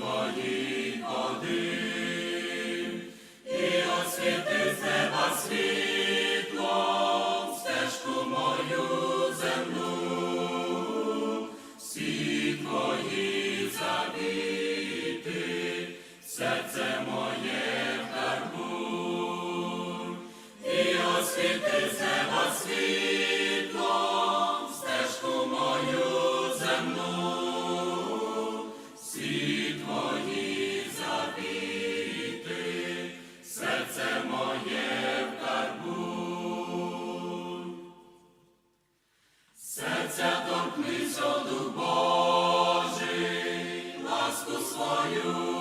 твоїх Серця торкнись, о Дух Божий, ласку свою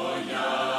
Voyage.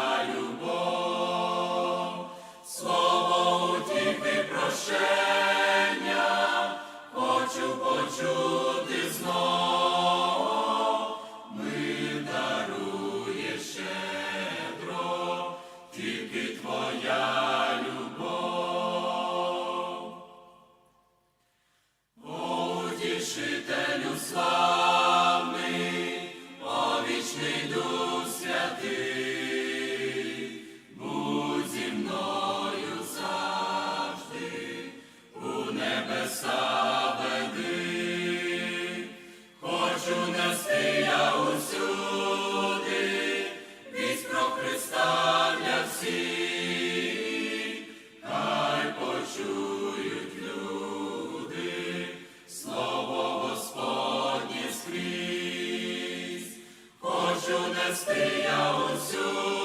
Христия усю.